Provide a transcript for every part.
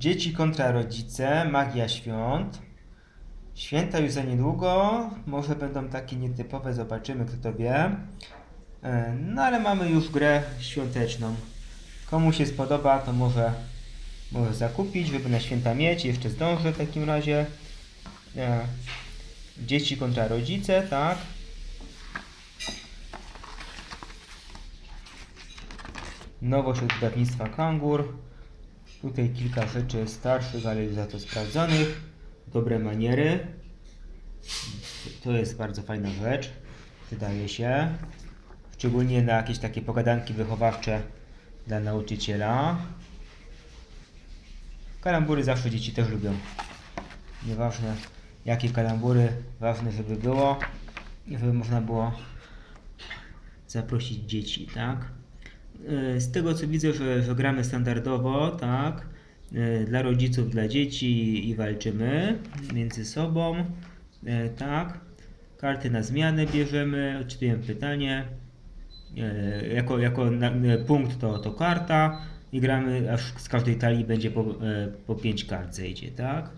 Dzieci kontra rodzice, magia świąt. Święta już za niedługo, może będą takie nietypowe, zobaczymy kto to wie. E, No ale mamy już grę świąteczną. Komu się spodoba, to może, może zakupić, żeby na święta mieć, jeszcze zdąży w takim razie. E, Dzieci kontra rodzice, tak. Nowość od wydawnictwa Kangur. Tutaj kilka rzeczy starszych, ale już za to sprawdzonych. Dobre maniery. To jest bardzo fajna rzecz, wydaje się. Szczególnie na jakieś takie pogadanki wychowawcze dla nauczyciela. Kalambury zawsze dzieci też lubią. Nieważne jakie kalambury, ważne żeby było, żeby można było zaprosić dzieci, tak? E, Z tego co widzę, że, że gramy standardowo, tak? E, Dla rodziców, dla dzieci i walczymy między sobą, e, tak? Karty na zmianę bierzemy, odczytujemy pytanie. Jako, jako punkt to, to karta i gramy, aż z każdej talii będzie po, po 5 kart zejdzie, tak?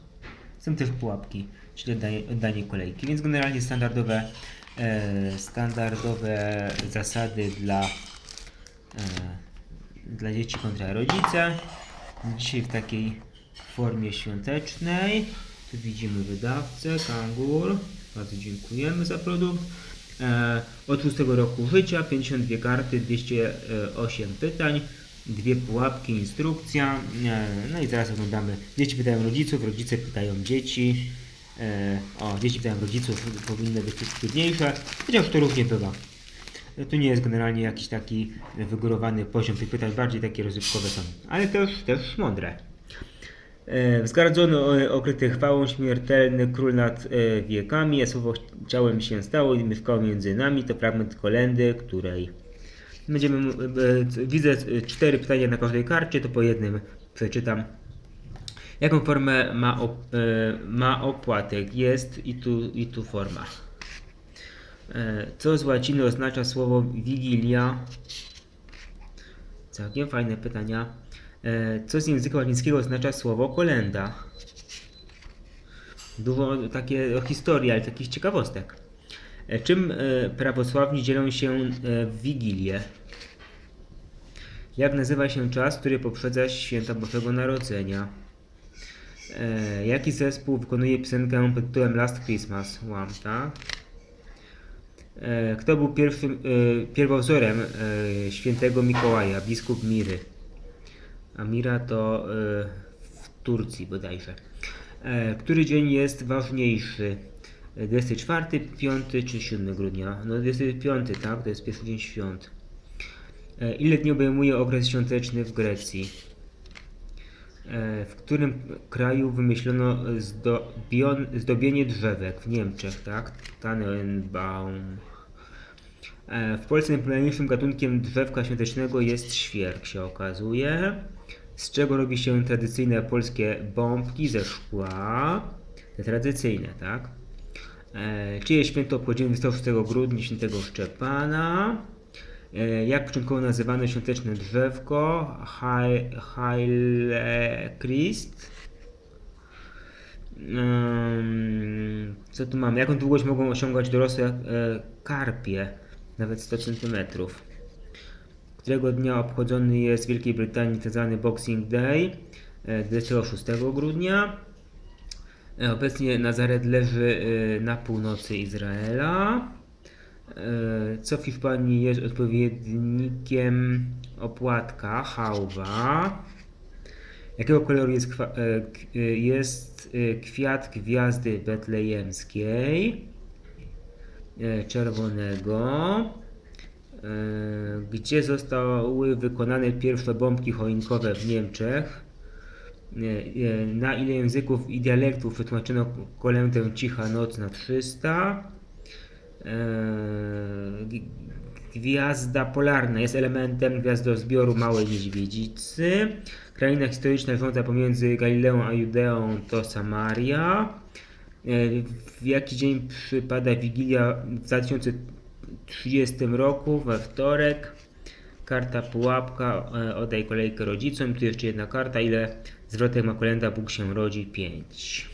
Są też pułapki, czyli oddanie, oddanie kolejki, więc generalnie standardowe, standardowe zasady dla, dla dzieci kontra rodzice. Dzisiaj w takiej formie świątecznej. Tu widzimy wydawcę, Kangur. Bardzo dziękujemy za produkt. E, od 6 roku życia, 52 karty, 208 pytań, dwie pułapki, instrukcja. E, no i teraz oglądamy. Dzieci pytają rodziców, rodzice pytają dzieci. E, o, dzieci pytają rodziców, powinny być trudniejsze, chociaż to różnie bywa. Tu nie jest generalnie jakiś taki wygórowany poziom tych pytań, bardziej takie rozrywkowe są, ale też, też mądre. E, Wzgardzony, e, okryty chwałą, śmiertelny król nad e, wiekami, a słowo ciałem się stało i mieszkało między nami, to fragment kolendy, której będziemy, widzę cztery pytania na każdej karcie, to po jednym przeczytam. Jaką formę ma, op, ma opłatek? Jest i tu, i tu forma. E, Co z łaciny oznacza słowo wigilia? Całkiem fajne pytania. E, Co z języka łacińskiego oznacza słowo kolenda? Dużo takie historii, ale takich ciekawostek. E, Czym prawosławni dzielą się w Wigilię? Jak nazywa się czas, który poprzedza święta Bożego Narodzenia? Jaki zespół wykonuje piosenkę pod tytułem Last Christmas? Łam, tak? E, Kto był pierwszym, e, pierwowzorem e, świętego Mikołaja? Biskup Miry. A Mira to w Turcji bodajże. Który dzień jest ważniejszy? E, 24, 5 czy 7 grudnia? No 25, tak? To jest pierwszy dzień świąt. Ile dni obejmuje okres świąteczny w Grecji? E, W którym kraju wymyślono zdobion, zdobienie drzewek? W Niemczech, tak? Tannenbaum. E, W Polsce najpopularniejszym gatunkiem drzewka świątecznego jest świerk, się okazuje. Z czego robi się tradycyjne polskie bombki ze szkła? Te tradycyjne, tak? Czyje święto obchodzimy 26 grudnia, świętego Szczepana? E, jak początkowo nazywano świąteczne drzewko? Heile Christ. Co tu mamy? Jaką długość mogą osiągać dorosłe e, karpie? Nawet 100 cm. Którego dnia obchodzony jest w Wielkiej Brytanii tzw. Boxing Day? E, 26 grudnia. E, Obecnie Nazaret leży na północy Izraela. E, Co w Hiszpanii jest odpowiednikiem opłatka? Hałwa. Jakiego koloru jest, e, e, jest kwiat gwiazdy betlejemskiej? Czerwonego. Gdzie zostały wykonane pierwsze bombki choinkowe w Niemczech? Na ile języków i dialektów wytłumaczono kolędę Cicha Noc na 300? G- Gwiazda polarna jest elementem gwiazdozbioru Małej Niedźwiedzicy. Kraina historyczna rządza pomiędzy Galileą a Judeą to Samaria. E, W jaki dzień przypada Wigilia w 2030 roku? We wtorek. Karta pułapka, e, oddaj kolejkę rodzicom. Tu jeszcze jedna karta, ile zwrotek ma kolenda, Bóg się rodzi, 5.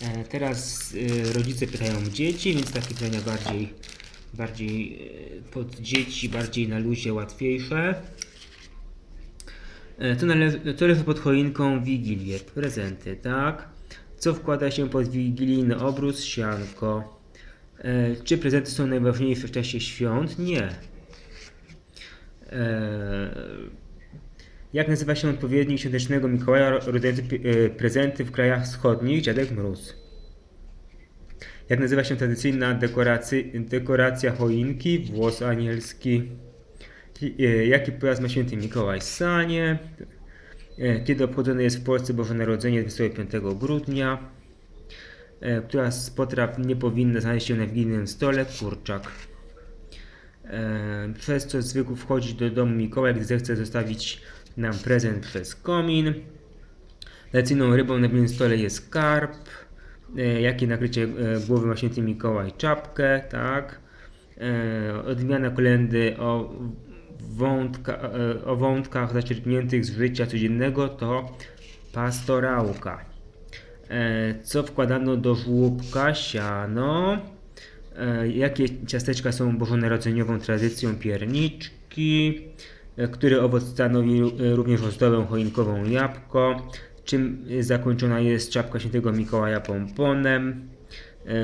E, Teraz e, rodzice pytają dzieci, więc takie pytania bardziej, bardziej e, pod dzieci, bardziej na luzie, łatwiejsze. Co, nale- co leży pod choinką Wigilię? Prezenty, tak? Co wkłada się pod wigilijny obrus? Sianko. Czy prezenty są najważniejsze w czasie świąt? Nie. E, Jak nazywa się odpowiednik świątecznego Mikołaja rozdający e, prezenty w krajach wschodnich? Dziadek Mróz. Jak nazywa się tradycyjna dekoracja choinki? Włos anielski. Ki- e, Jaki pojazd ma święty Mikołaj? Sanie. E, Kiedy obchodzone jest w Polsce Boże Narodzenie 25 grudnia? Która z potraw nie powinna znaleźć się na wigilijnym stole? Kurczak. Przez co zwykł wchodzić do domu Mikołaj, gdy zechce zostawić nam prezent przez komin. Tradycyjną rybą na wigilijnym stole jest karp. E, Jakie nakrycie e, głowy ma święty Mikołaj? Czapkę, tak. E, Odmiana kolendy o, wątka, e, o wątkach zaczerpniętych z życia codziennego to pastorałka. E, Co wkładano do żłóbka? Siano. E, Jakie ciasteczka są bożonarodzeniową tradycją? Pierniczki. E, Który owoc stanowi e, również ozdobę choinkową? Jabłko. Czym e, zakończona jest czapka świętego Mikołaja pomponem?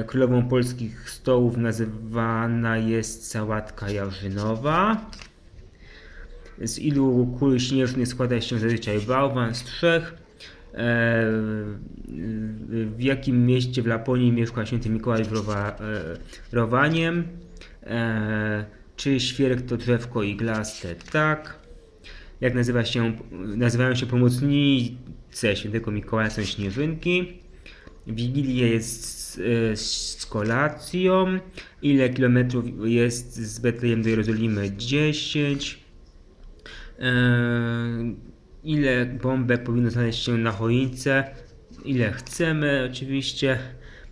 Królową polskich stołów nazywana jest sałatka jarzynowa. Z ilu kul śnieżnych składa się zazwyczaj bałwan? Z trzech. W jakim mieście w Laponii mieszka święty Mikołaj w Rowa, Rowaniem? E, czy świerk to drzewko iglaste? Tak. Jak nazywa się, nazywają się pomocnice świętego Mikołaja? Są śnieżynki. Wigilia jest e, z kolacją. Ile kilometrów jest z Betlejem do Jerozolimy? 10. Eee, ile bombek powinno znaleźć się na choince, ile chcemy oczywiście.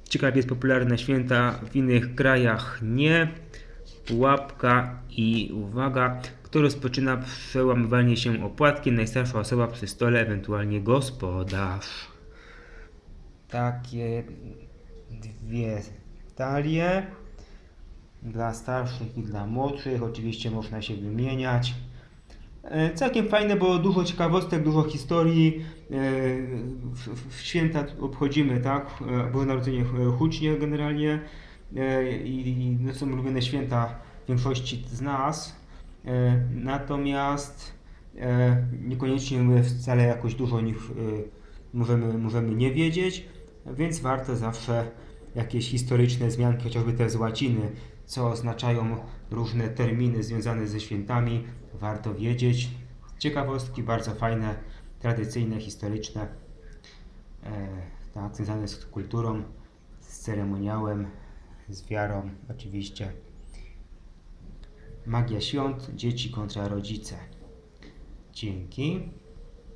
Ciekaw jest popularna święta w innych krajach nie. Pułapka i uwaga, kto rozpoczyna przełamywanie się opłatkiem, najstarsza osoba przy stole, ewentualnie gospodarz. Takie dwie talie dla starszych i dla młodszych. Oczywiście można się wymieniać. E, Całkiem fajne, bo dużo ciekawostek, dużo historii. E, W, święta obchodzimy, tak? E, Boże Narodzenie hucznie generalnie. E, I no, są ulubione święta większości z nas. E, Natomiast e, niekoniecznie my wcale jakoś dużo o nich możemy, możemy nie wiedzieć, więc warto zawsze jakieś historyczne wzmianki, chociażby te z łaciny, co oznaczają różne terminy związane ze świętami, warto wiedzieć. Ciekawostki bardzo fajne, tradycyjne, historyczne, tak, związane z kulturą, z ceremoniałem, z wiarą oczywiście. Magia świąt, dzieci kontra rodzice. Dzięki.